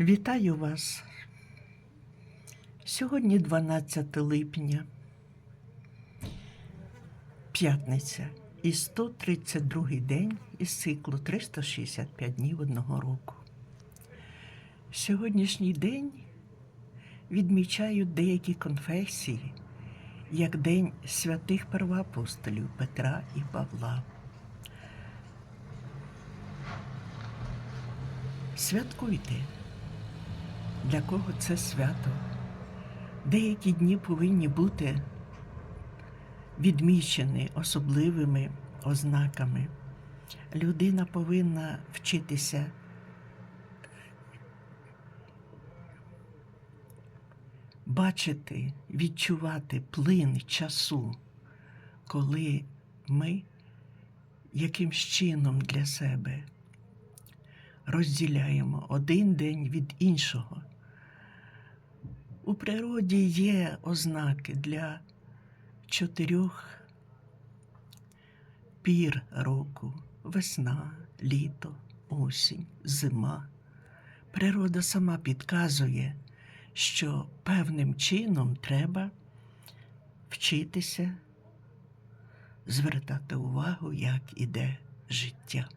Вітаю вас. Сьогодні 12 липня, п'ятниця і 132 день із циклу 365 днів одного року. Сьогоднішній день відмічають деякі конфесії як День святих первоапостолів Петра і Павла. Святкуйте. Для кого це свято? Деякі дні повинні бути відмічені особливими ознаками. Людина повинна вчитися бачити, відчувати плин часу, коли ми якимсь чином для себе розділяємо один день від іншого. У природі є ознаки для чотирьох пір року: весна, літо, осінь, зима. Природа сама підказує, що певним чином треба вчитися, звертати увагу, як іде життя.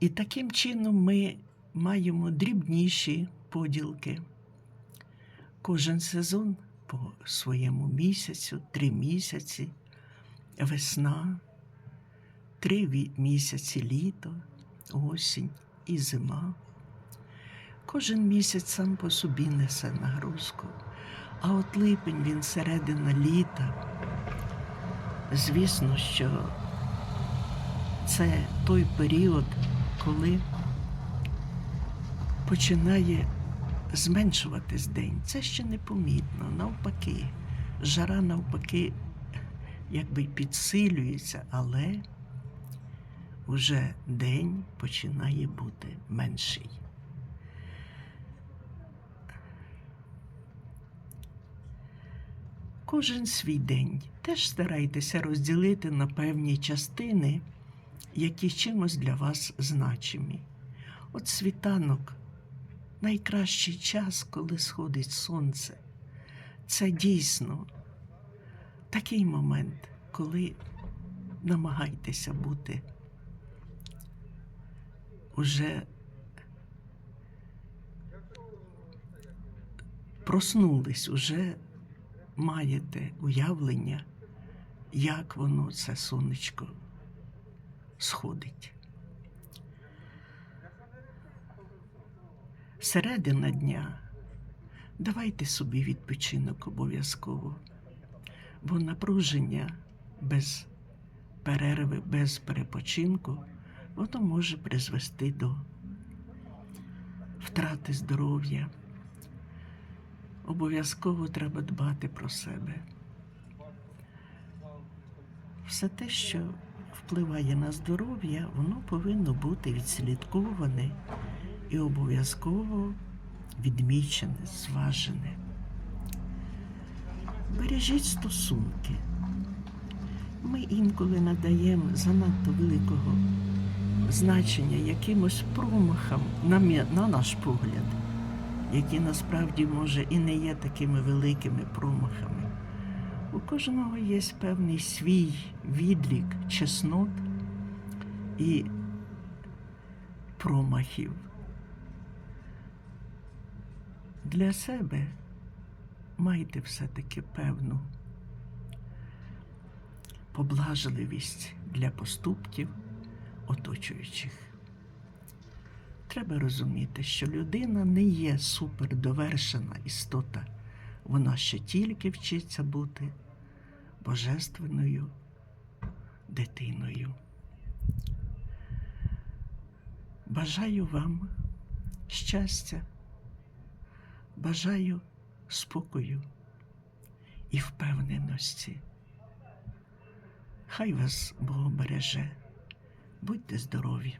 І таким чином ми маємо дрібніші поділки. Кожен сезон по своєму місяцю, три місяці, весна, три місяці літо, осінь і зима. Кожен місяць сам по собі несе нагрузку, а от липень він середина літа. Звісно, що це той період, коли починає зменшуватись день. Це ще непомітно. Навпаки, жара навпаки, якби підсилюється, але вже день починає бути менший. Кожен свій день теж старайтеся розділити на певні частини, які чимось для вас значимі. От світанок найкращий час, коли сходить сонце. Це дійсно такий момент, коли намагайтеся бути уже проснулись, уже маєте уявлення, як воно це сонечко сходить. Середина дня давайте собі відпочинок обов'язково, бо напруження без перерви, без перепочинку, воно може призвести до втрати здоров'я. Обов'язково треба дбати про себе. Все те, що впливає на здоров'я, воно повинно бути відслідковане і обов'язково відмічене, зважене. Бережіть стосунки. Ми інколи надаємо занадто великого значення якимось промахам, на, наш погляд, які насправді, може, і не є такими великими промахами. У кожного є певний свій відлік чеснот і промахів. Для себе майте все-таки певну поблажливість для поступків оточуючих. Треба розуміти, що людина не є супердовершена істота. Вона ще тільки вчиться бути божественною дитиною. Бажаю вам щастя, бажаю спокою і впевненості. Хай вас Бог береже. Будьте здорові!